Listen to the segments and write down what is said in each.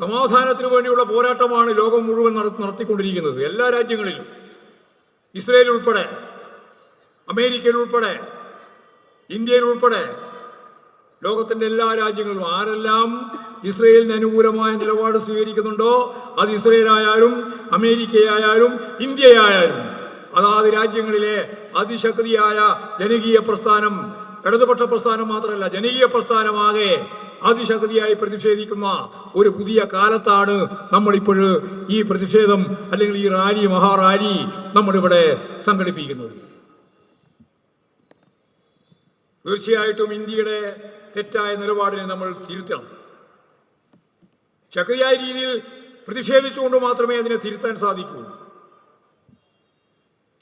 സമാധാനത്തിന് വേണ്ടിയുള്ള പോരാട്ടമാണ് ലോകം മുഴുവൻ നടത്തിക്കൊണ്ടിരിക്കുന്നത്. എല്ലാ രാജ്യങ്ങളിലും. ഇസ്രയേൽ ഉൾപ്പെടെ അമേരിക്കയിൽ ഉൾപ്പെടെ ഇന്ത്യയിൽ ഉൾപ്പെടെ ലോകത്തിന്റെ എല്ലാ രാജ്യങ്ങളിലും ആരെല്ലാം ഇസ്രയേലിന് അനുകൂലമായ നിലപാട് സ്വീകരിക്കുന്നുണ്ടോ? അത് ഇസ്രയേലായാലും അമേരിക്കയായാലും ഇന്ത്യയായാലും. അതാത് രാജ്യങ്ങളിലെ അതിശക്തിയായ ജനകീയ പ്രസ്ഥാനം ഇടതുപക്ഷ പ്രസ്ഥാനം മാത്രമല്ല ജനകീയ പ്രസ്ഥാനമാകെ അതിശക്തിയായി പ്രതിഷേധിക്കുന്ന ഒരു പുതിയ കാലത്താണ് നമ്മളിപ്പോൾ ഈ പ്രതിഷേധം അല്ലെങ്കിൽ ഈ റാലി മഹാറാലി നമ്മളിവിടെ സംഘടിപ്പിക്കുന്നത്. തീർച്ചയായിട്ടും ഇന്ത്യയുടെ തെറ്റായ നിലപാടിനെ നമ്മൾ തിരുത്തണം. ശക്തിയായ രീതിയിൽ പ്രതിഷേധിച്ചുകൊണ്ട് മാത്രമേ അതിനെ തിരുത്താൻ സാധിക്കൂ.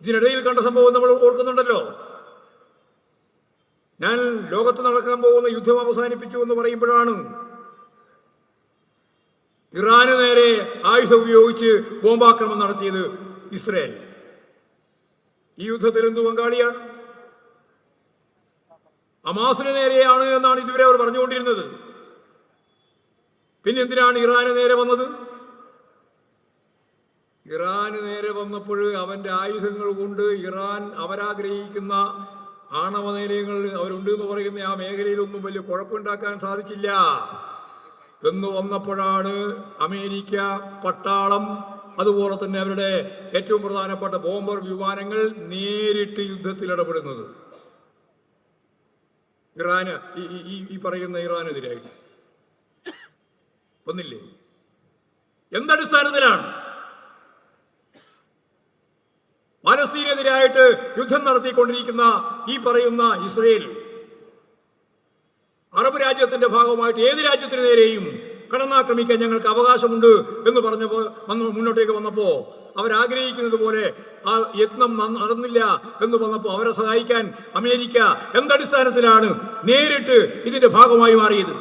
ഇതിനിടയിൽ കണ്ട സംഭവം നമ്മൾ ഓർക്കുന്നുണ്ടല്ലോ. ഞാൻ ലോകത്ത് നടക്കാൻ പോകുന്ന യുദ്ധം അവസാനിപ്പിച്ചു എന്ന് പറയുമ്പോഴാണ് ഇറാന് നേരെ ആയുധം ഉപയോഗിച്ച് ബോംബാക്രമണം നടത്തിയത് ഇസ്രയേൽ. ഈ യുദ്ധത്തിൽ എന്തു പങ്കാളിയാണ്? അമാസിന് നേരെയാണ് എന്നാണ് ഇതുവരെ അവർ പറഞ്ഞുകൊണ്ടിരുന്നത്. പിന്നെ എന്തിനാണ് ഇറാന് നേരെ വന്നത്? ഇറാന് നേരെ വന്നപ്പോൾ അവന്റെ ആയുധങ്ങൾ കൊണ്ട് ഇറാൻ അവരാഗ്രഹിക്കുന്ന ആണവ നിലയങ്ങൾ അവരുണ്ട് എന്ന് പറയുന്ന ആ മേഖലയിലൊന്നും വലിയ കുഴപ്പമുണ്ടാക്കാൻ സാധിച്ചില്ല. എന്ന് വന്നപ്പോഴാണ് അമേരിക്ക പട്ടാളം അതുപോലെ തന്നെ അവരുടെ ഏറ്റവും പ്രധാനപ്പെട്ട ബോംബർ വിമാനങ്ങൾ നേരിട്ട് യുദ്ധത്തിൽ ഇടപെടുന്നത്. ഇറാന് ഈ- ഈ- പറയുന്ന ഇറാനെതിരായിട്ട് ഒന്നില്ലേ? എന്തടിസ്ഥാനത്തിലാണ്? പലസ്തീനെതിരായിട്ട് യുദ്ധം നടത്തിക്കൊണ്ടിരിക്കുന്ന ഈ പറയുന്ന ഇസ്രയേൽ. അറബ് രാജ്യത്തിന്റെ ഭാഗമായിട്ട് ഏത് രാജ്യത്തിന് നേരെയും കടന്നാക്രമിക്കാൻ ഞങ്ങൾക്ക് അവകാശമുണ്ട് എന്ന് പറഞ്ഞപ്പോൾ വന്ന് മുന്നോട്ടേക്ക് വന്നപ്പോൾ അവരാഗ്രഹിക്കുന്നത് പോലെ ആ യത്നം നടന്നില്ല എന്ന് വന്നപ്പോൾ അവരെ സഹായിക്കാൻ അമേരിക്ക എന്തടിസ്ഥാനത്തിലാണ് നേരിട്ട് ഇതിന്റെ ഭാഗമായി മാറിയത്?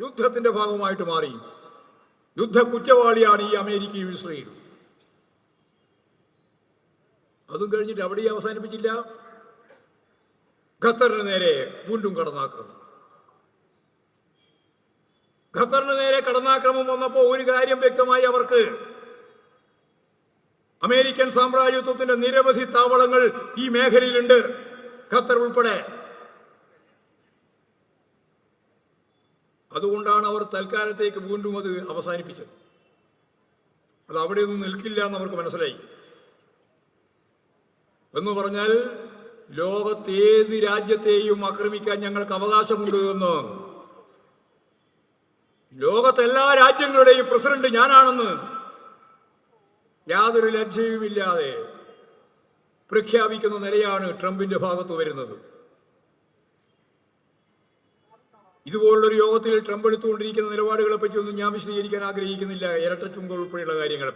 യുദ്ധത്തിന്റെ ഭാഗമായിട്ട് മാറി. യുദ്ധ കുറ്റവാളിയാണ് ഈ അമേരിക്കയും ഇസ്രയേലും. അതും കഴിഞ്ഞിട്ട് അവിടെ അവസാനിപ്പിച്ചില്ല. ഖത്തറിന് നേരെ വീണ്ടും കടന്നാക്രമണം. ഖത്തറിന് നേരെ കടന്നാക്രമം വന്നപ്പോൾ ഒരു കാര്യം വ്യക്തമായി അവർക്ക് അമേരിക്കൻ സാമ്രാജ്യത്വത്തിന്റെ നിരവധി താവളങ്ങൾ ഈ മേഖലയിലുണ്ട്. ഖത്തർ ഉൾപ്പെടെ. അതുകൊണ്ടാണ് അവർ തൽക്കാലത്തേക്ക് വീണ്ടും അത് അവസാനിപ്പിച്ചത്. അത് അവിടെയൊന്നും നിൽക്കില്ല എന്ന് അവർക്ക് മനസ്സിലായി. എന്ന് പറഞ്ഞാൽ ലോകത്തേത് രാജ്യത്തെയും ആക്രമിക്കാൻ ഞങ്ങൾക്ക് അവകാശമുണ്ട് എന്ന്. ലോകത്തെല്ലാ രാജ്യങ്ങളുടെയും പ്രസിഡന്റ് ഞാനാണെന്ന് യാതൊരു ലജ്ജയുമില്ലാതെ പ്രഖ്യാപിക്കുന്ന നിലയാണ് ട്രംപിന്റെ ഭാഗത്ത് വരുന്നത്. ഇതുപോലുള്ളൊരു യോഗത്തിൽ ട്രംപ് എടുത്തുകൊണ്ടിരിക്കുന്ന നിലപാടുകളെ പറ്റി ഒന്നും ഞാൻ വിശദീകരിക്കാൻ ആഗ്രഹിക്കുന്നില്ല. ഇരട്ട ചുങ്ക ഉൾപ്പെടെയുള്ള കാര്യങ്ങളെ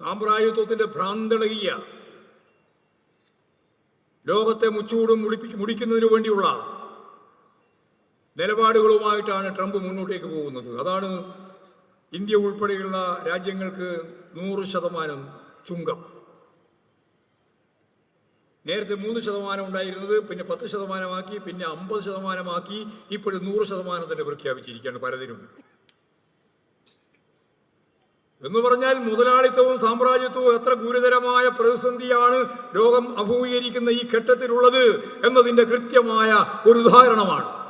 പറ്റി സാമ്രാജ്യത്വത്തിന്റെ ഭ്രാന്തളകിയ ലോകത്തെ മുച്ചൂടും മുടിപ്പി മുടിക്കുന്നതിനു വേണ്ടിയുള്ള നിലപാടുകളുമായിട്ടാണ് ട്രംപ് മുന്നോട്ടേക്ക് പോകുന്നത്. അതാണ് ഇന്ത്യ ഉൾപ്പെടെയുള്ള രാജ്യങ്ങൾക്ക് നൂറ് ശതമാനം ചുങ്കം. നേരത്തെ മൂന്ന് ശതമാനം ഉണ്ടായിരുന്നത് പിന്നെ പത്ത് ശതമാനമാക്കി പിന്നെ അമ്പത് ശതമാനമാക്കി ഇപ്പോഴും നൂറ് ശതമാനം തന്നെ പ്രഖ്യാപിച്ചിരിക്കുകയാണ് പലതിനും എന്ന് പറഞ്ഞാൽ മുതലാളിത്തവും സാമ്രാജ്യത്വവും എത്ര ഗുരുതരമായ പ്രതിസന്ധിയാണ് ലോകം അഭിമുഖീകരിക്കുന്ന ഈ ഘട്ടത്തിലുള്ളത് എന്നതിന്റെ കൃത്യമായ ഒരു ഉദാഹരണമാണ്.